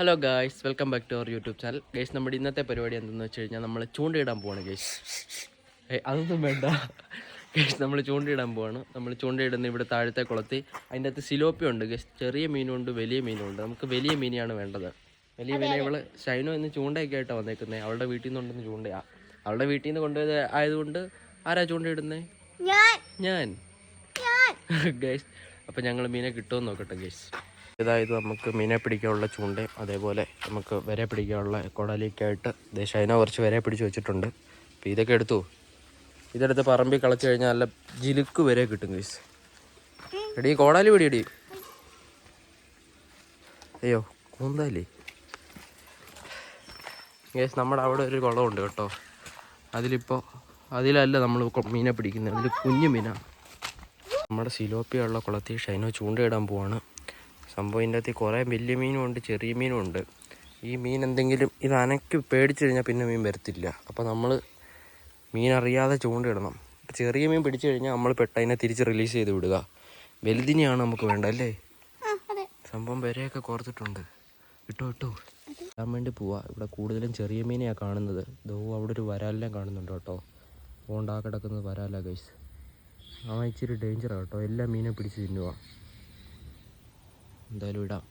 Hello guys welcome back to our YouTube channel guys നമ്മുടെ ഇന്നത്തെ പരിപാടി എന്തെന്ന് വെച്ച് കഴിഞ്ഞാൽ നമ്മൾ ചൂണ്ടയിടാൻ പോവാണ് ഗൈസ് അതൊന്നും വേണ്ട. ഗൈസ് നമ്മൾ ചൂണ്ടയിടാൻ പോവാണ്. നമ്മൾ ചൂണ്ടയിടുന്ന ഇവിടെ താഴത്തെ കുളത്തി അതിന്റെ അകത്ത് സിലോപ്പി ഉണ്ട് ഗൈസ് ചെറിയ മീനുണ്ട് വലിയ മീനുണ്ട്. നമുക്ക് വലിയ മീനെയാണ് വേണ്ടത്. വലിയ മീനെ ഇവൾ ഷൈനോ ഇന്ന് ചൂണ്ടയൊക്കെ ആയിട്ടാണ് വന്നേക്കുന്നത് അവളുടെ വീട്ടിൽ നിന്നുണ്ടെന്ന് ചൂണ്ടയാ. അവളുടെ വീട്ടിൽ നിന്ന് കൊണ്ടുപോയത് ആയതുകൊണ്ട് ആരാ ഞാൻ. ഞാൻ. ഗൈസ് അപ്പം ഞങ്ങൾ മീനെ കിട്ടുമെന്ന് നോക്കട്ടെ ഗൈസ് ഇതായത് നമുക്ക് മീനെ പിടിക്കാനുള്ള ചൂണ്ടയും അതേപോലെ നമുക്ക് വരെ പിടിക്കാനുള്ള കുടലിയൊക്കെ ആയിട്ട് ദേശായന കുറച്ച് വരെ പിടിച്ച് വെച്ചിട്ടുണ്ട്. അപ്പോൾ ഇതൊക്കെ എടുത്തു? ഇതെടുത്ത് പറമ്പിൽ കളച്ച് കഴിഞ്ഞാൽ നല്ല ജിലുക്ക് വരെ കിട്ടും ഗൈസ് എടീ കോടാലി പിടിയടി. അയ്യോ കൂന്താലി. ഗൈസ് നമ്മുടെ അവിടെ ഒരു കുളമുണ്ട് കേട്ടോ. അതിലിപ്പോൾ അതിലല്ല നമ്മൾ മീനെ പിടിക്കുന്നത്. അതിൽ കുഞ്ഞു മീനാണ് നമ്മുടെ സിലോപ്പിയുള്ള കുളത്തിൽ ഷൈനോ ചൂണ്ടയിടാൻ പോവാണ്. സംഭവം ഇതിന്റെ അകത്ത് കുറേ വലിയ മീനും ഉണ്ട് ചെറിയ മീനും ഉണ്ട് ഈ മീൻ എന്തെങ്കിലും ഇത് അനക്ക് പേടിച്ചു കഴിഞ്ഞാൽ പിന്നെ മീൻ വരത്തില്ല. അപ്പോൾ നമ്മൾ മീൻ അറിയാതെ ചൂണ്ടിടണം. ചെറിയ മീൻ പിടിച്ചു കഴിഞ്ഞാൽ നമ്മൾ പെട്ടതിനെ തിരിച്ച് റിലീസ് ചെയ്ത് വിടുക. വലുതിനെയാണ് നമുക്ക് വേണ്ട അല്ലേ? സംഭവം വരെയൊക്കെ കോർത്തിട്ടുണ്ട്. ഇട്ടോ ഇട്ടോ. ഇടാൻ വേണ്ടി പോവാ. ഇവിടെ കൂടുതലും ചെറിയ മീനെയാണ് കാണുന്നത്. ദോ അവിടെ ഒരു വരാലിനെ കാണുന്നുണ്ട് കേട്ടോ. ആ കിടക്കുന്നത് വരാല ഗൈസ് അവൻ ഇച്ചിരി ഡേഞ്ചറാണ് കേട്ടോ. എല്ലാ മീനെ പിടിച്ച് തിന്നുക എന്തായാലും ഇടാം.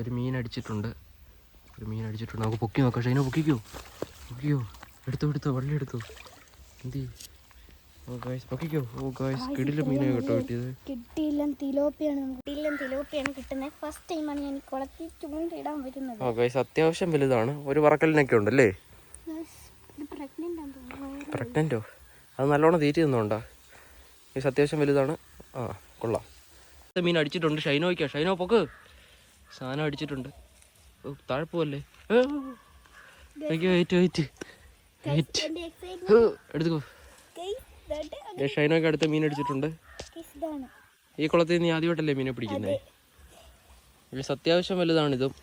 ഒരു മീൻ അടിച്ചിട്ടുണ്ട്. ഒരു മീൻ അടിച്ചിട്ടുണ്ട്. നമുക്ക് പൊക്കി നോക്കാം. ഷൈന പൊക്കിക്കോ? പൊക്കിക്കോ? എടുത്തോ എടുത്തോ വള്ളി എടുത്തോ? എന്തി? ഓ ഗൈസ് പൊക്കിക്കോ? ഓ ഗൈസ് കിടില മീനെ കേട്ടോ കിട്ടിയത്. കിട്ടിയില്ല തിലോപ്പിയാണ് നമുക്ക് കിട്ടിയില്ല തിലോപ്പിയാണ് കിട്ടുന്നത് ഫസ്റ്റ് ടൈമാണ് ഞാൻ ഈ കുളത്തിൽ ചൂണ്ടയിടാൻ വരുന്നത്. ഓ ഗൈസ് അത്യാവശ്യം വലുതാണ്. ഒരു വറക്കലിനൊക്കെ ഉണ്ടല്ലേ പ്രഗ്നന്റോ പ്രഗ്നന്റോ അത് നല്ലോണം തീറ്റി തന്നോണ്ടാ അത്യാവശ്യം വലുതാണ്. ആ കൊള്ളാം. മീൻ അടിച്ചിട്ടുണ്ട്. ഷൈനോ വയ്ക്കാം? ഷൈനോ പൊക്ക്. സാധനം അടിച്ചിട്ടുണ്ട്. ഓ, താഴെ പോവല്ലേ? Wait wait. വെയിറ്റ്. എടുത്തു. ഷൈനോയ്ക്ക് അടുത്ത മീൻ അടിച്ചിട്ടുണ്ട്. ഈ കുളത്തിൽ നീ ആദ്യമായിട്ടല്ലേ മീനെ പിടിക്കുന്നത് പക്ഷെ അത്യാവശ്യം വലുതാണിതും.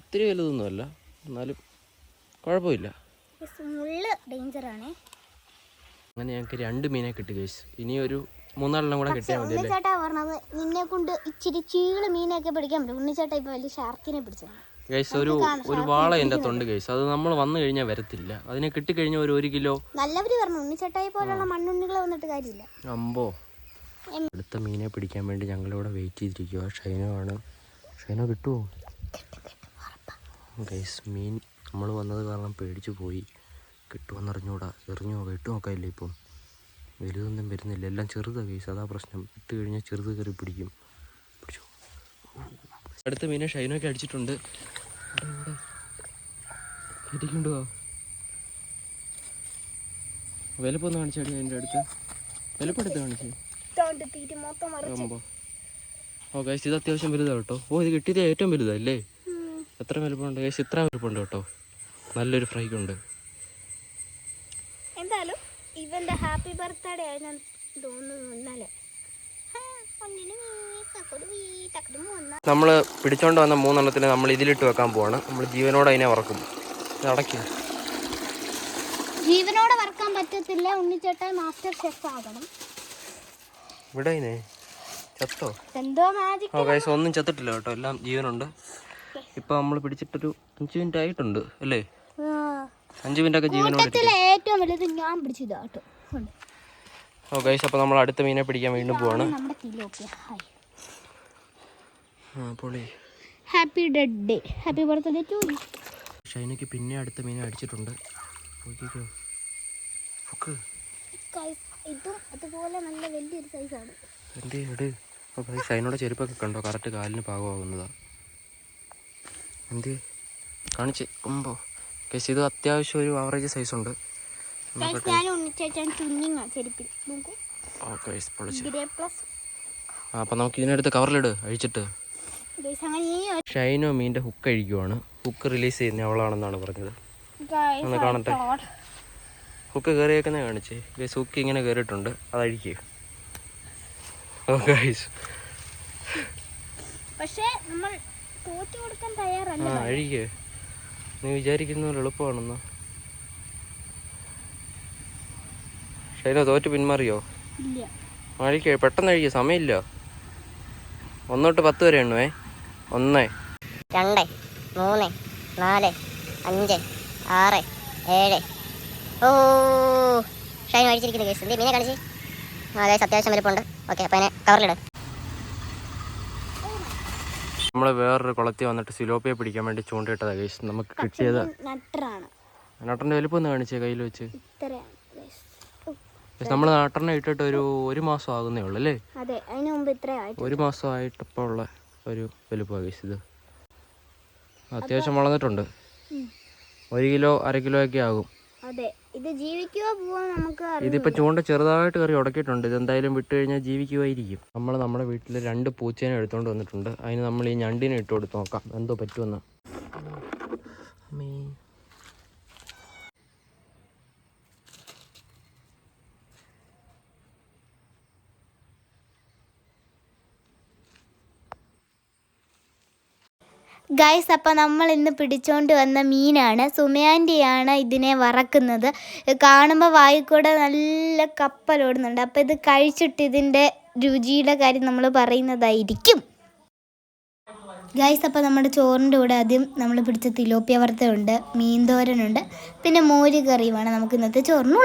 ഒത്തിരി വലുതൊന്നുമല്ല. എന്നാലും കുഴപ്പമില്ല. അങ്ങനെ ഞങ്ങൾക്ക് രണ്ട് മീനെ കിട്ടി ഗൈസ് ഇനി മൂന്നാലെണ്ണം കൂടെ കിട്ടിയാൽ മതി ചേട്ടാ പറഞ്ഞത് നിന്നെ കൊണ്ട് ഇച്ചിരി ചീൾ മീനൊക്കെ പിടിക്കാൻ പറ്റും. ഉണ്ണിച്ചേട്ടാ ഇപ്പൊ വലിയ ഷാർക്കിനെ പിടിച്ചത് ഗൈസ് ഒരു ഒരു വാള എന്റെ തൊണ്ട് ഗൈസ്. അത് നമ്മൾ വന്നു കഴിഞ്ഞാൽ വരത്തില്ല. അതിനെ കിട്ടി കിട്ടിക്കഴിഞ്ഞാൽ ഒരു ഒരു കിലോ. നല്ലവര് പറഞ്ഞു ഉണ്ണിച്ചേട്ടായി പോലുള്ള മണ്ണുണ്ണികളെ വന്നിട്ട് കാര്യമില്ല. അമ്പോ. അടുത്ത മീനെ പിടിക്കാൻ വേണ്ടി ഞങ്ങളിവിടെ വെയിറ്റ് ചെയ്തിരിക്കുക ഷൈനോ ആണ്. ഷൈനോ കിട്ടുമോ ഗൈസ് മീൻ നമ്മൾ വന്നത് കാരണം പേടിച്ചു പോയി. കിട്ടുമെന്ന് എറിഞ്ഞോ? ഇട്ട് നോക്കാമില്ല ഇപ്പം? വലുതൊന്നും വരുന്നില്ല. എല്ലാം ചെറുതാണ് കേസ് അതാ പ്രശ്നം. ഇട്ട് കഴിഞ്ഞാൽ ചെറുത് കയറി പിടിക്കും. പിടിച്ചു. അടുത്ത മീനെ ഷൈനൊക്കെ അടിച്ചിട്ടുണ്ട്. ഇരിക്കുണ്ടോ വിലപ്പൊന്ന് കാണിച്ചാടി അതിന്റെ അടുത്ത്? വിലപ്പെടുത്ത് കാണിച്ചേ. ഓ കേസ് ഇത് അത്യാവശ്യം വലുതാണ് കേട്ടോ. ഓ ഇത് കിട്ടിയത് ഏറ്റവും വലുതല്ലേ അല്ലേ? എത്ര വലുപ്പമുണ്ട്. കേസ് ഇത്ര വലുപ്പമുണ്ട് കേട്ടോ. നല്ലൊരു ഫ്രൈക്ക് ഇവന്റെ ഹാപ്പി ബർത്ത്ഡേ ആയിരുന്നു തോന്നുന്നു ഇന്നലെ. നമ്മൾ പിടിച്ചോണ്ട് വന്ന മൂന്നെണ്ണത്തിന് നമ്മൾ ഇതിലിട്ട് വെക്കാൻ പോവാണ്. നമ്മൾ ജീവനോടെ അതിനെ വറക്കും. അടയ്ക്കും. ജീവനോടെ വറക്കാൻ പറ്റത്തില്ല. ഉണ്ണിച്ചേട്ടൻ മാസ്റ്റർ ഷെഫ് ആകണം. ഇവിടെ ചത്തോ? എന്തോ മാജിക് ഓ ഗൈസ് ഒന്നും ചത്തിട്ടില്ല കേട്ടോ. എല്ലാം ജീവനുണ്ട്. ഇപ്പൊ നമ്മൾ പിടിച്ചിട്ടൊരു അഞ്ച് മിനിറ്റ് ആയിട്ടുണ്ട് അല്ലേ? മിനിറ്റ് ഒക്കെ ജീവനോടെ ഏറ്റവും വലുത് ഞാൻ പിടിച്ചതാ കേട്ടോ. ഉണ്ട്. ഓ ഗൈസ് അപ്പോൾ നമ്മൾ അടുത്ത മീനെ പിടിക്കാൻ വീണ്ടും പോവാണ്. Happy dad day happy birthday to ഷൈനയ്ക്ക് പിന്നെ അടുത്ത മീനെ അടിച്ചിട്ടുണ്ട്. ഇതും അതുപോലെ നല്ല വലിയൊരു സൈസാണ് എന്തേ എട് അപ്പോൾ ഷൈനോടെ ചെരുപ്പൊക്കെ കണ്ടോ? കറക്റ്റ് കാലിന് പാകമാകുന്നതാ എന്തേ? കാണിച്ച്. കുമ്പോ കേസ് ഇത് അത്യാവശ്യം ഒരു ആവറേജ് സൈസ് ഉണ്ട്. അപ്പം നമുക്ക് ഇതിനെടുത്ത് കവറിലിട് അഴിച്ചിട്ട്. ഷൈനോ മീന്റെ ഹുക്ക് അഴിക്കുവാണ്. ഹുക്ക് റിലീസ് ചെയ്യുന്ന അവളാണെന്നാണ് പറഞ്ഞത്. ഒന്ന് കാണട്ടെ. ഹുക്ക് കയറിയേക്കുന്ന കാണിച്ചേ. ഗൈസ് ഹുക്ക് ഇങ്ങനെ കയറിയിട്ടുണ്ട് അത് അഴിക്കുക പക്ഷേ നമ്മൾ തോറ്റു കൊടുക്കാൻ തയ്യാറല്ല അഴിക്കുക നീ വിചാരിക്കുന്ന പോലെ എളുപ്പമാണെന്നോ ഷൈനോ തോറ്റ് പിന്മാറിയോ? അഴിക്കുക പെട്ടെന്ന് കഴിക്കോ സമയമില്ല. ഒന്നോട്ട് പത്ത് വരെ എണ്ണുവേ. ഒന്ന്. രണ്ട് മൂന്ന് നാല് അഞ്ച് ആറ് ഏഴ്. ഓ ഷൈൻ മേടിച്ചിരിക്കുന്നു കേസ്. എന്തേ മീനെ കാണിച്ച്. അതെ അത്യാവശ്യം വലുപ്പമുണ്ട്. ഓക്കെ അപ്പോൾ അതിനെ കവറിലിട് നമ്മൾ വേറൊരു കുളത്തിൽ വന്നിട്ട് സിലോപ്പിയെ പിടിക്കാൻ വേണ്ടി ചൂണ്ടിട്ടതാ ഗൈസ് നമുക്ക് കിട്ടിയത് നട്ടറിന്റെ വലിപ്പം ഒന്ന് കാണിച്ചേ കയ്യിൽ വെച്ച്. നമ്മൾ നട്ടറിനെ ഇട്ടിട്ട് ഒരു ഒരു മാസം ആകുന്നേ ഉള്ളു അല്ലേ? അതെ മാസം ഒരു മാസമായിട്ടപ്പോൾ ഉള്ള ഒരു വലുപ്പമാണ് ഗൈസ് ഇത്. അത്യാവശ്യം വളർന്നിട്ടുണ്ട്. ഒരു കിലോ അര കിലോ ഒക്കെ ആകും. അതെ. ഇത് ജീവിക്കുവോ പോവോ നമുക്ക്. ഇതിപ്പോൾ ചൂണ്ട ചെറുതായിട്ട് കറി ഉടക്കിയിട്ടുണ്ട് ഇതെന്തായാലും വിട്ടു കഴിഞ്ഞാൽ ജീവിക്കുമായിരിക്കും നമ്മൾ നമ്മുടെ വീട്ടിൽ രണ്ട് പൂച്ചേനെ എടുത്തുകൊണ്ട് വന്നിട്ടുണ്ട് അതിന് നമ്മൾ ഈ ഞണ്ടിനെ ഇട്ട് കൊടുത്ത് നോക്കാം എന്തോ പറ്റുമെന്ന് അമ്മേ. ഗൈസ് അപ്പോൾ നമ്മൾ ഇന്ന് പിടിച്ചോണ്ട് വന്ന മീനാണ്. സുമയാന്റെയാണ് ഇതിനെ വറക്കുന്നത്. കാണുമ്പോൾ വായിക്കൂടെ കൂടെ നല്ല കപ്പലോടുന്നുണ്ട് അപ്പോൾ ഇത് കഴിച്ചിട്ട് ഇതിന്റെ രുചിയുടെ കാര്യം നമ്മൾ പറയുന്നതായിരിക്കും. ഗൈസ് അപ്പോൾ നമ്മുടെ ചോറിന്റെ കൂടെ ആദ്യം നമ്മൾ പിടിച്ച തിലോപ്പിയ വറുത്തുണ്ട് മീൻ പിന്നെ മോര് കറിയുമാണ് നമുക്ക് ഇന്നത്തെ ചോറിന്